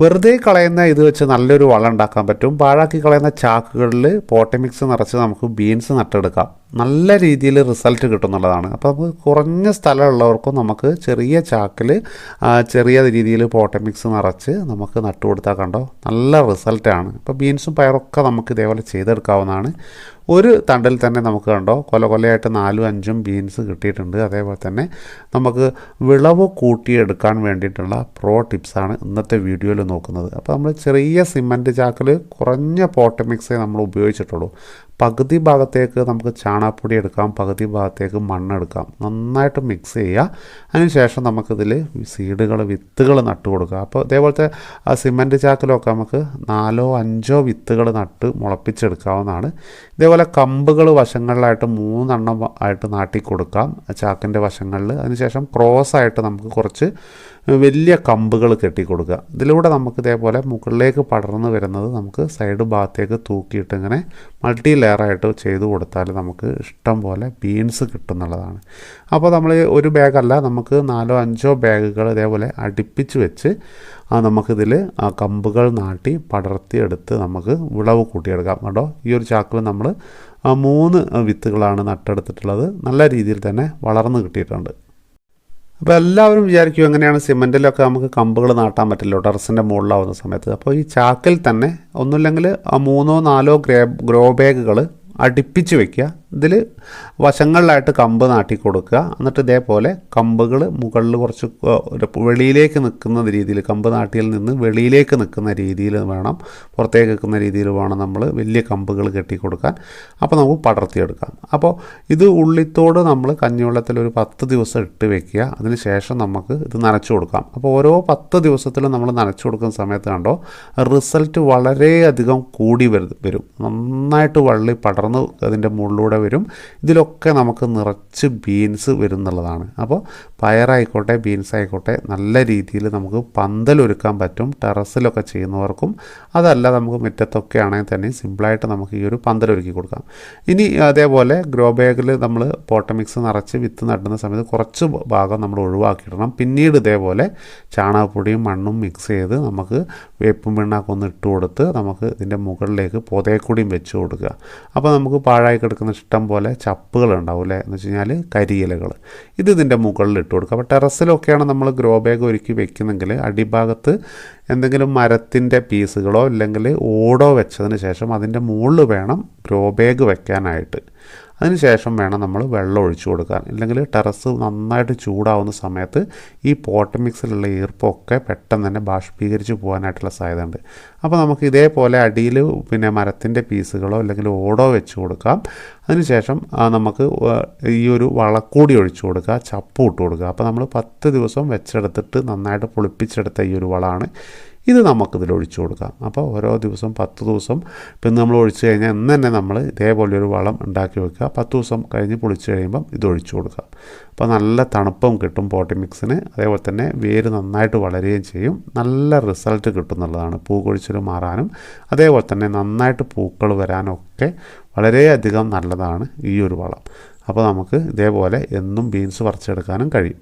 വെറുതെ കളയുന്ന ഇത് വെച്ച് നല്ലൊരു വളം ഉണ്ടാക്കാൻ പറ്റും. പാഴാക്കി കളയുന്ന ചാക്കുകളിൽ പോട്ടമിക്സ് നിറച്ച് നമുക്ക് ബീൻസ് നട്ടെടുക്കാം. നല്ല രീതിയിൽ റിസൾട്ട് കിട്ടുന്നുള്ളതാണ്. അപ്പോൾ നമുക്ക് കുറഞ്ഞ സ്ഥലമുള്ളവർക്കും നമുക്ക് ചെറിയ ചാക്കിൽ ചെറിയ രീതിയിൽ പോട്ടമിക്സ് നിറച്ച് നമുക്ക് നട്ടു കൊടുത്താൽ കണ്ടോ നല്ല റിസൾട്ടാണ്. അപ്പോൾ ബീൻസും പയറൊക്കെ നമുക്ക് ഇതേപോലെ ചെയ്തെടുക്കാവുന്നതാണ്. ഒരു തണ്ടിൽ തന്നെ നമുക്ക് കണ്ടോ കൊല കൊലയായിട്ട് നാലും അഞ്ചും ബീൻസ് കിട്ടിയിട്ടുണ്ട്. അതേപോലെ തന്നെ നമുക്ക് വിളവ് കൂട്ടിയെടുക്കാൻ വേണ്ടിയിട്ടുള്ള പ്രോ ടിപ്സാണ് ഇന്നത്തെ വീഡിയോയിൽ നോക്കുന്നത്. അപ്പോൾ നമ്മൾ ചെറിയ സിമന്റ് ചാക്കിൽ കുറഞ്ഞ പോട്ടമിക്സേ നമ്മൾ ഉപയോഗിച്ചിട്ടുള്ളൂ. പകുതി ഭാഗത്തേക്ക് നമുക്ക് ചാണകപ്പൊടി എടുക്കാം പകുതി ഭാഗത്തേക്ക് മണ്ണെടുക്കാം നന്നായിട്ട് മിക്സ് ചെയ്യുക. അതിനുശേഷം നമുക്കിതിൽ സീഡുകൾ വിത്തുകൾ നട്ട് കൊടുക്കുക. അപ്പോൾ ഇതേപോലത്തെ സിമന്റ് ചാക്കിലൊക്കെ നമുക്ക് നാലോ അഞ്ചോ വിത്തുകൾ നട്ട് മുളപ്പിച്ചെടുക്കാവുന്നതാണ്. ഇതേപോലെ കമ്പുകൾ വശങ്ങളിലായിട്ട് മൂന്നെണ്ണം ആയിട്ട് നാട്ടി കൊടുക്കാം ചാക്കിന്റെ വശങ്ങളിൽ അതിനുശേഷം ക്രോസ് ആയിട്ട് നമുക്ക് കുറച്ച് വലിയ കമ്പുകൾ കെട്ടി കൊടുക്കുക. ഇതിലൂടെ നമുക്ക് ഇതേപോലെ മുകളിലേക്ക് പടർന്നു വരുന്നത് നമുക്ക് സൈഡ് ഭാഗത്തേക്ക് തൂക്കിയിട്ട് ഇങ്ങനെ മൾട്ടി ലെയറായിട്ട് ചെയ്ത് കൊടുത്താൽ നമുക്ക് ഇഷ്ടം പോലെ ബീൻസ് കിട്ടുന്നുള്ളതാണ്. അപ്പോൾ നമ്മൾ ഒരു ബാഗല്ല നമുക്ക് നാലോ അഞ്ചോ ബാഗുകൾ ഇതേപോലെ അടുപ്പിച്ച് വെച്ച് നമുക്കിതിൽ കമ്പുകൾ നാട്ടി പടർത്തിയെടുത്ത് നമുക്ക് വിളവ് കൂട്ടിയെടുക്കാം കേട്ടോ. ഈ ഒരു ചാക്കിൽ നമ്മൾ മൂന്ന് വിത്തുകളാണ് നട്ടെടുത്തിട്ടുള്ളത്. നല്ല രീതിയിൽ തന്നെ വളർന്നു കിട്ടിയിട്ടുണ്ട്. അപ്പോൾ എല്ലാവരും വിചാരിക്കും എങ്ങനെയാണ് സിമെന്റിലൊക്കെ നമുക്ക് കമ്പുകൾ നാട്ടാൻ പറ്റില്ല ടെറസിന്റെ മുകളിലാവുന്ന സമയത്ത്. അപ്പോൾ ഈ ചാക്കിൽ തന്നെ ഒന്നുമില്ലെങ്കിൽ മൂന്നോ നാലോ ഗ്രേ ഗ്രോ ബാഗുകൾ അടുപ്പിച്ച് വെക്കുക. ഇതിൽ വശങ്ങളിലായിട്ട് കമ്പ് നാട്ടി കൊടുക്കുക. എന്നിട്ട് ഇതേപോലെ കമ്പുകൾ മുകളിൽ കുറച്ച് വെളിയിലേക്ക് നിൽക്കുന്ന രീതിയിൽ കമ്പ് നാട്ടിയിൽ നിന്ന് വെളിയിലേക്ക് നിൽക്കുന്ന രീതിയിൽ വേണം പുറത്തേക്ക് നിൽക്കുന്ന രീതിയിൽ വേണം നമ്മൾ വലിയ കമ്പുകൾ കെട്ടി കൊടുക്കാൻ. അപ്പോൾ നമുക്ക് പടർത്തിയെടുക്കാം. അപ്പോൾ ഇത് ഉള്ളിത്തോട് നമ്മൾ കഞ്ഞിവെള്ളത്തിൽ ഒരു പത്ത് ദിവസം ഇട്ട് വെക്കുക. അതിന് ശേഷം നമുക്ക് ഇത് നനച്ചു കൊടുക്കാം. അപ്പോൾ ഓരോ പത്ത് ദിവസത്തിലും നമ്മൾ നനച്ചു കൊടുക്കുന്ന സമയത്ത് കണ്ടോ റിസൾട്ട് വളരെയധികം കൂടി വരും. നന്നായിട്ട് വള്ളി പടർന്ന് അതിന്റെ മുകളിലൂടെ വരും. ഇതിലൊക്കെ നമുക്ക് നിറച്ച് ബീൻസ് വരും എന്നുള്ളതാണ് അപ്പോൾ പയറായിക്കോട്ടെ ബീൻസ് ആയിക്കോട്ടെ നല്ല രീതിയിൽ നമുക്ക് പന്തലൊരുക്കാൻ പറ്റും. ടെറസിലൊക്കെ ചെയ്യുന്നവർക്കും. അതല്ല നമുക്ക് മുറ്റത്തൊക്കെ ആണെങ്കിൽ തന്നെ സിമ്പിളായിട്ട് നമുക്ക് ഈ ഒരു പന്തലൊരുക്കി കൊടുക്കാം. ഇനി അതേപോലെ ഗ്രോ ബാഗിൽ നമ്മൾ പോട്ടമിക്സ് നിറച്ച് വിത്ത് നടുന്ന സമയത്ത് കുറച്ച് ഭാഗം നമ്മൾ ഒഴിവാക്കിയിടണം. പിന്നീട് ഇതേപോലെ ചാണകപ്പൊടിയും മണ്ണും മിക്സ് ചെയ്ത് നമുക്ക് വേപ്പും പിണ്ണാക്കൊന്ന് ഇട്ട് കൊടുത്ത് നമുക്ക് ഇതിന്റെ മുകളിലേക്ക് പൊതയക്കൂടിയും വെച്ച് കൊടുക്കുക. അപ്പോൾ നമുക്ക് പാഴായി കിടക്കുന്ന ഇഷ്ടം പോലെ ചപ്പുകൾ ഉണ്ടാവും അല്ലേ? എന്ന് വെച്ച് കഴിഞ്ഞാൽ കരിയിലകൾ ഇത് ഇതിന്റെ മുകളിൽ ഇട്ട് കൊടുക്കുക. അപ്പോൾ ടെറസിലൊക്കെയാണ് നമ്മൾ ഗ്രോ ബാഗ് ഒരുക്കി വെക്കുന്നെങ്കിൽ അടിഭാഗത്ത് എന്തെങ്കിലും മരത്തിന്റെ പീസുകളോ അല്ലെങ്കിൽ ഓടോ വെച്ചതിന് ശേഷം അതിന്റെ മുകളിൽ വേണം ഗ്രോ ബാഗ് വെക്കാനായിട്ട്. അതിനുശേഷം വേണം നമ്മൾ വെള്ളം ഒഴിച്ചു കൊടുക്കാൻ. ഇല്ലെങ്കിൽ ടെറസ് നന്നായിട്ട് ചൂടാവുന്ന സമയത്ത് ഈ പോട്ട് മിക്സിലുള്ള ഈർപ്പമൊക്കെ പെട്ടെന്ന് തന്നെ ബാഷ്പീകരിച്ച് പോകാനായിട്ടുള്ള സാധ്യതയുണ്ട്. അപ്പോൾ നമുക്ക് ഇതേപോലെ അടിയിൽ പിന്നെ മരത്തിന്റെ പീസുകളോ അല്ലെങ്കിൽ ഓടോ വെച്ച് കൊടുക്കാം. അതിനുശേഷം നമുക്ക് ഈ ഒരു വളക്കൂടി ഒഴിച്ചു കൊടുക്കുക. ചപ്പ് ഇട്ട് കൊടുക്കുക. അപ്പോൾ നമ്മൾ പത്ത് ദിവസം വെച്ചെടുത്തിട്ട് നന്നായിട്ട് പൊളിപ്പിച്ചെടുത്ത ഈ ഒരു വളമാണ്. ഇത് നമുക്കിതിൽ ഒഴിച്ചു കൊടുക്കാം. അപ്പോൾ ഓരോ ദിവസം പത്ത് ദിവസം പിന്നെ നമ്മൾ ഒഴിച്ചു കഴിഞ്ഞാൽ ഇന്ന് തന്നെ നമ്മൾ ഇതേപോലെ ഒരു വളം ഉണ്ടാക്കി വെക്കുക. പത്ത് ദിവസം കഴിഞ്ഞ് പൊളിച്ചു കഴിയുമ്പം ഇത് ഒഴിച്ചു കൊടുക്കാം. അപ്പോൾ നല്ല തണുപ്പും കിട്ടും പോട്ടി മിക്സിന്. അതേപോലെ തന്നെ വേര് നന്നായിട്ട് വളരുകയും ചെയ്യും. നല്ല റിസൾട്ട് കിട്ടുന്നുള്ളതാണ് പൂ കൊഴിച്ചിൽ മാറാനും അതേപോലെ തന്നെ നന്നായിട്ട് പൂക്കൾ വരാനൊക്കെ വളരെയധികം നല്ലതാണ് ഈ ഒരു വളം. അപ്പോൾ നമുക്ക് ഇതേപോലെ എന്നും ബീൻസ് പറിച്ചെടുക്കാനും കഴിയും.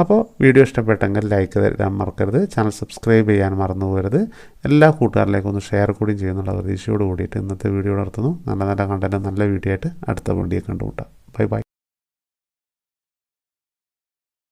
അപ്പോൾ വീഡിയോ ഇഷ്ടപ്പെട്ടെങ്കിൽ ലൈക്ക് തരാൻ മറക്കരുത്. ചാനൽ സബ്സ്ക്രൈബ് ചെയ്യാൻ മറന്നു പോകരുത്. എല്ലാ കൂട്ടുകാരിലേക്കും ഒന്ന് ഷെയർ കൂടിയും ചെയ്യുന്നുള്ള പ്രതീക്ഷയോട് കൂടിയിട്ട് ഇന്നത്തെ വീഡിയോ നടത്തുന്നു നല്ല നല്ല കണ്ടന്റ് നല്ല വീഡിയോ ആയിട്ട് അടുത്ത വണ്ടിയെ കണ്ടുമുട്ടാം. Bye bye